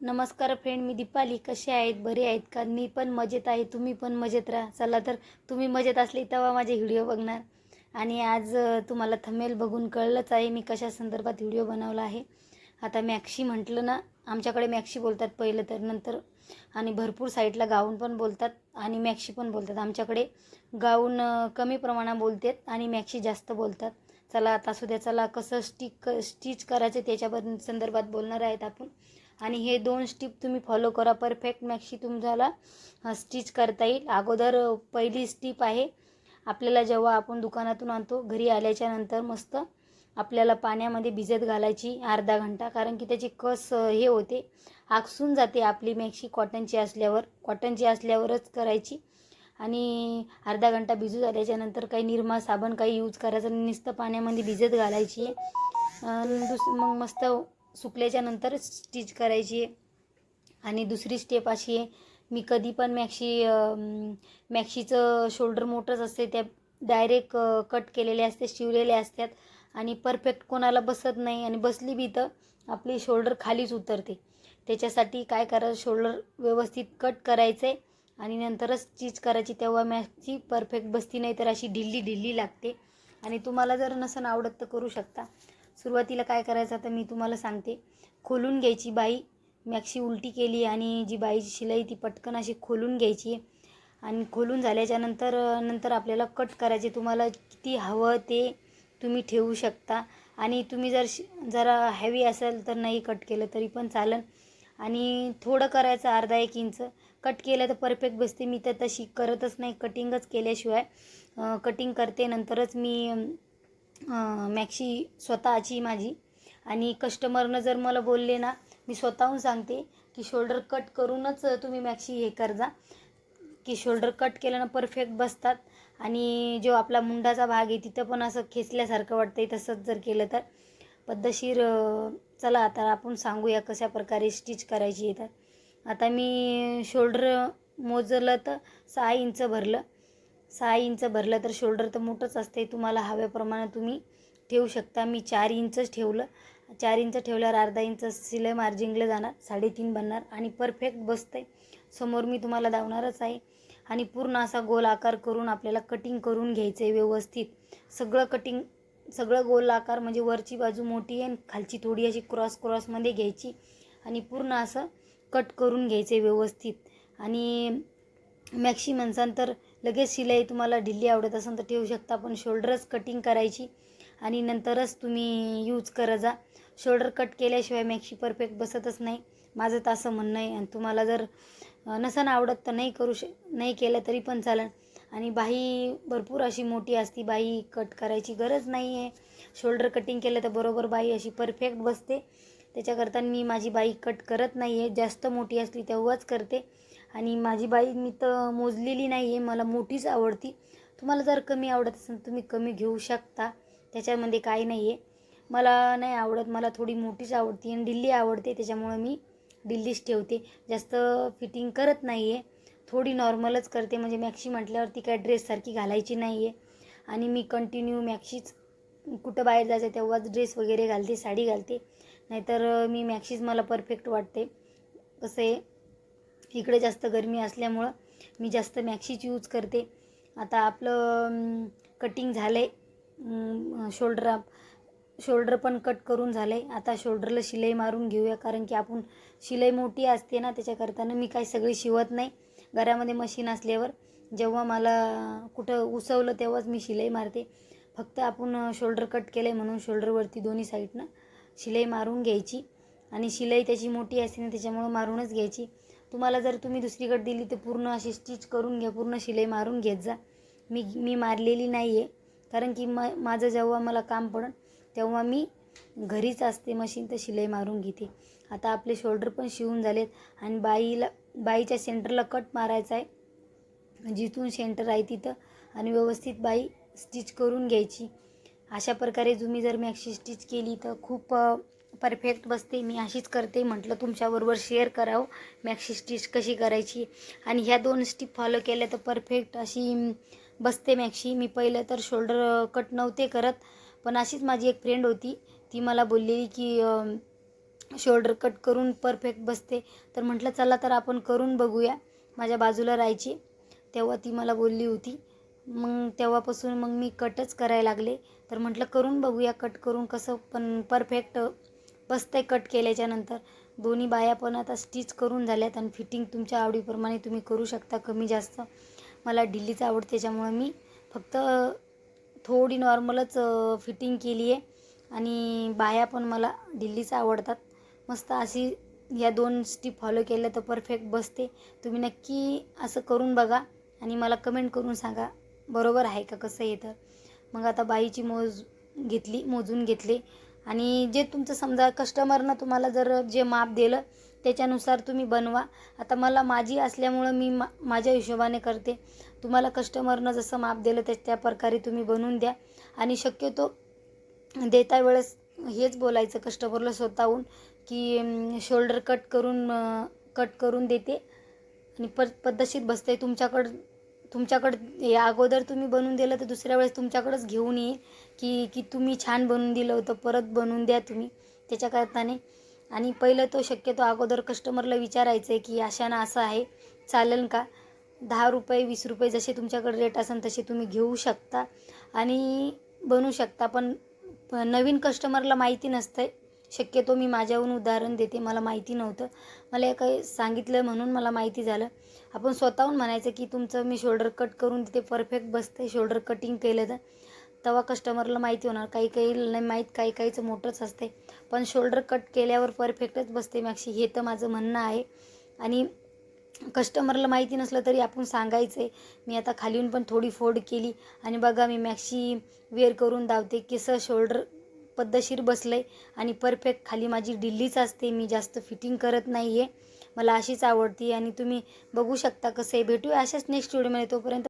नमस्कार फ्रेंड मी दीपाली. कसे आहेत? बरे आहेत का? मी पण मजेत आहे. तुम्ही पण मजेत राहा. चला तर तुम्ही मजेत असले तेव्हा माझे व्हिडिओ बघणार. आणि आज तुम्हाला थमेल बघून कळलंच आहे मी कशा संदर्भात व्हिडिओ बनवला आहे. आता मॅक्सी म्हटलं ना आमच्याकडे मॅक्सी बोलतात पहिलं तर नंतर. आणि भरपूर साईडला गाऊन पण बोलतात आणि मॅक्सी पण बोलतात. आमच्याकडे गाऊन कमी प्रमाणात बोलतात आणि मॅक्सी जास्त बोलतात. चला आता सुद्या चला कसं स्टिक स्टिच करायचं त्याच्याबद्दल संदर्भात बोलणार आहेत आपण. आणि हे दोन स्टिप तुम्ही फॉलो करा. परफेक्ट मॅक्सी तुम्हाला स्टिच करता येईल. अगोदर पहिली स्टिप आहे आपल्याला जेव्हा आपण दुकानातून आणतो घरी आल्याच्यानंतर मस्त आपल्याला पाण्यामध्ये भिजत घालायची अर्धा घंटा. कारण की त्याची कस हे होते आकसून जाते आपली मॅक्सी कॉटनची असल्यावर. कॉटनची असल्यावरच करायची. आणि अर्धा घंटा भिजू झाल्याच्यानंतर काही निरमा साबण काही यूज करायचं. नुसतं पाण्यामध्ये भिजत घालायची. दुस मग मस्त सुकल्याच्या नंतर स्टिच करायची. आहे आणि दुसरी स्टेप अशी आहे मी कधी पण मॅक्शी मॅक्शीचं शोल्डर मोठंच असते त्या डायरेक्ट कट केलेले असते शिवलेले असतात. आणि परफेक्ट कोणाला बसत नाही आणि बसली बी तर आपली शोल्डर खालीच उतरते. त्याच्यासाठी काय करायचं शोल्डर व्यवस्थित कट करायचं आहे आणि नंतरच स्टिच करायची. तेव्हा मॅक्सी परफेक्ट बसती नाही तर अशी ढिल्ली ढिल्ली लागते. आणि तुम्हाला जर नसन आवडत तर करू शकता. सुरुवातीला काय करायचं आता मी तुम्हाला सांगते. खोलून घ्यायची बाई. मॅक्सी उलटी केली आणि जी बाईची शिलाई ती पटकन अशी खोलून घ्यायची. आणि खोलून झाल्याच्यानंतर नंतर आपल्याला कट करायचे. तुम्हाला किती हवं ते तुम्ही ठेवू शकता. आणि तुम्ही जर शि जरा हॅवी असेल तर नाही कट केलं तरी पण चालेल. आणि थोडं करायचं अर्धा एक इंच. कट केलं तर परफेक्ट बसते. मी तर तशी करतच नाही. कटिंगच केल्याशिवाय कटिंग करते. नंतरच मी मॅक्सी स्वतःची माझी. आणि कस्टमरनं जर मला बोलले ना मी स्वतःहून सांगते की शोल्डर कट करूनच तुम्ही मॅक्सी हे करजा. की शोल्डर कट केलं ना परफेक्ट बसतात. आणि जो आपला मुंडाचा भाग आहे तिथं पण असं खेचल्यासारखं वाटतं आहे तसंच जर केलं तर. पद्धतशीर चला आता आपण सांगूया कशा प्रकारे स्टिच करायची येतात आता मी शोल्डर मोजलं तर सहा इंच भरलं. सहा इंच भरलं तर शोल्डर तर मोठंच असते तुम्हाला हव्याप्रमाणे तुम्ही ठेवू शकता. मी चार इंचच ठेवलं. चार इंच ठेवल्यावर अर्धा इंच सिलाई मार्जिंगला जाणार. साडेतीन बनणार आणि परफेक्ट बसतंय. समोर मी तुम्हाला दावणारच आहे. आणि पूर्ण असा गोल आकार करून आपल्याला कटिंग करून घ्यायचं आहे व्यवस्थित. सगळं कटिंग सगळं गोल आकार म्हणजे वरची बाजू मोठी आहे आणि खालची थोडी अशी क्रॉस क्रॉसमध्ये घ्यायची. आणि पूर्ण असं कट करून घ्यायचं आहे व्यवस्थित. आणि मॅक्सी तर लगेच शिलाई तुम्हाला ढिल्ली आवडत असेल तर ठेवू शकता. पण शोल्डरच कटिंग करायची आणि नंतरच तुम्ही यूज करत जा. शोल्डर कट केल्याशिवाय मॅक्सी परफेक्ट बसतच नाही. माझं तर असं म्हणणं आहे. आणि तुम्हाला जर नसन आवडत तर नाही करू श नाही केलं तरी पण चालेल. आणि बाही भरपूर अशी मोठी असती बाही कट करायची गरज नाही आहे शोल्डर कटिंग केलं तर बरोबर बाई अशी परफेक्ट बसते. त्याच्याकरता मी माझी बाई कट करत नाही आहे जास्त मोठी असली तेव्हाच करते. आणि माझी बाई मी तर मोजलेली नाही आहे मला मोठीच आवडती. तुम्हाला जर कमी आवडत असेल तुम्ही कमी घेऊ शकता त्याच्यामध्ये काही नाही आहे मला नाही आवडत मला थोडी मोठीच आवडते आणि दिल्ली आवडते त्याच्यामुळं मी दिल्लीच ठेवते. जास्त फिटिंग करत नाही आहे थोडी नॉर्मलच करते म्हणजे मॅक्सी म्हटल्यावरती काय ड्रेससारखी घालायची नाही आहे आणि मी कंटिन्यू मॅक्सीच कुठं बाहेर जायचं तेव्हाच ड्रेस वगैरे घालते साडी घालते. नाहीतर मी मॅक्सीच मला परफेक्ट वाटते कसं आहे. इकडे जास्त गरमी असल्यामुळं मी जास्त मॅक्सीच यूज करते. आता आपलं कटिंग झालं आहे शोल्डर शोल्डर पण कट करून झालं आहे आता शोल्डरला शिलाई मारून घेऊया कारण की आपण शिलाई मोठी असते ना त्याच्याकरतानं मी काही सगळी शिवत नाही. घरामध्ये मशीन असल्यावर जेव्हा मला कुठं उसवलं तेव्हाच मी शिलाई मारते. फक्त आपण शोल्डर कट केलं आहे म्हणून शोल्डरवरती दोन्ही साईडनं शिलाई मारून घ्यायची. आणि शिलाई त्याची मोठी असते ना त्याच्यामुळं मारूनच घ्यायची. तुम्हाला जर तुम्ही दुसरीकडे दिली तर पूर्ण अशी स्टिच करून घ्या पूर्ण शिलाई मारून घेत जा. मी मी मारलेली नाही आहे कारण की म माझं जेव्हा मला काम पडन तेव्हा मी घरीच असते मशीन तर शिलाई मारून घेते. आता आपले शोल्डर पण शिवून झालेत आणि बाईला बाईच्या सेंटरला कट मारायचा आहे. जिथून सेंटर आहे तिथं आणि व्यवस्थित बाई स्टिच करून घ्यायची. अशा प्रकारे तुम्ही जर मॅक्सी स्टिच केली तर खूप परफेक्ट बसते मी अशीच करते म्हटलं तुमच्याबरोबर शेअर करावं. मॅक्सी स्टिच कशी करायची? आणि ह्या दोन स्टिप फॉलो केल्या तर परफेक्ट अशी बसते मॅक्सी मी पहिलं तर शोल्डर कट नव्हते करत पण अशीच माझी एक फ्रेंड होती. ती मला बोललेली की शोल्डर कट करून परफेक्ट बसते. तर म्हटलं चला तर आपण करून बघूया. माझ्या बाजूला राहायची तेव्हा ती मला बोलली होती. मग तेव्हापासून मग मी कटच करायला लागले. तर म्हटलं करून बघूया कट करून कसं पण परफेक्ट बसतंय कट केल्याच्यानंतर. दोन्ही बाया पण आता स्टिच करून झाल्यात आणि फिटिंग तुमच्या आवडीप्रमाणे तुम्ही करू शकता कमी जास्त. मला ढिल्लीच आवडते त्याच्यामुळं मी फक्त थोडी नॉर्मलच फिटिंग केली आहे आणि बाया पण मला ढिल्लीच आवडतात. मस्त अशी या दोन स्टीप फॉलो केल्या तर परफेक्ट बसते. तुम्ही नक्की असं करून बघा आणि मला कमेंट करून सांगा बरोबर आहे का कसं येतं मग आता बाईची मोज घेतली मोजून घेतले. आणि जे तुमचं समजा कस्टमरनं तुम्हाला जर जे माप दिलं त्याच्यानुसार तुम्ही बनवा. आता मला माझी असल्यामुळं मी मा माझ्या हिशोबाने करते. तुम्हाला कस्टमरनं जसं माप दिलं त्या त्या प्रकारे तुम्ही बनवून द्या. आणि शक्यतो देता वेळेस हेच बोलायचं कस्टमरला स्वतःहून की शोल्डर कट करून कट करून देते. आणि प पद्धतशीर बसते तुमच्याकडं तुमच्याकडं या अगोदर तुम्ही बनवून दिलं तर दुसऱ्या वेळेस तुमच्याकडंच घेऊन येईल की की तुम्ही छान बनवून दिलं होतं परत बनवून द्या तुम्ही त्याच्याकरताने आणि पहिलं तो शक्यतो अगोदर कस्टमरला विचारायचं आहे की अशानं असं आहे चालेल का? दहा रुपये वीस रुपये जसे तुमच्याकडे रेट असेल तसे तुम्ही घेऊ शकता आणि बनवू शकता. पण नवीन कस्टमरला माहिती नसतं आहे शक्यतो मी माझ्याहून उदाहरण देते मला माहिती नव्हतं. मला हे काही सांगितलं म्हणून मला माहिती झालं. आपण स्वतःहून म्हणायचं की तुमचं मी शोल्डर कट करून तिथे परफेक्ट बसते शोल्डर कटिंग केलं तर. तेव्हा कस्टमरला माहिती होणार. काही काही नाही माहीत काही काहीचं मोठंच असते. पण शोल्डर कट केल्यावर परफेक्टच बसते मॅक्सी हे तर माझं म्हणणं आहे. आणि कस्टमरला माहिती नसलं तरी आपण सांगायचं आहे मी आता खालीहून पण थोडी फोड केली. आणि बघा मी मॅक्सी वेअर करून धावते केसं शोल्डर पद्धतशीर बसलं आहे आणि परफेक्ट खाली माझी डिल्लीच असते मी जास्त फिटिंग करत नाही आहे मला अशीच आवडती आणि तुम्ही बघू शकता कसं आहे. भेटूया अशाच नेक्स्ट व्हिडिओमध्ये तोपर्यंत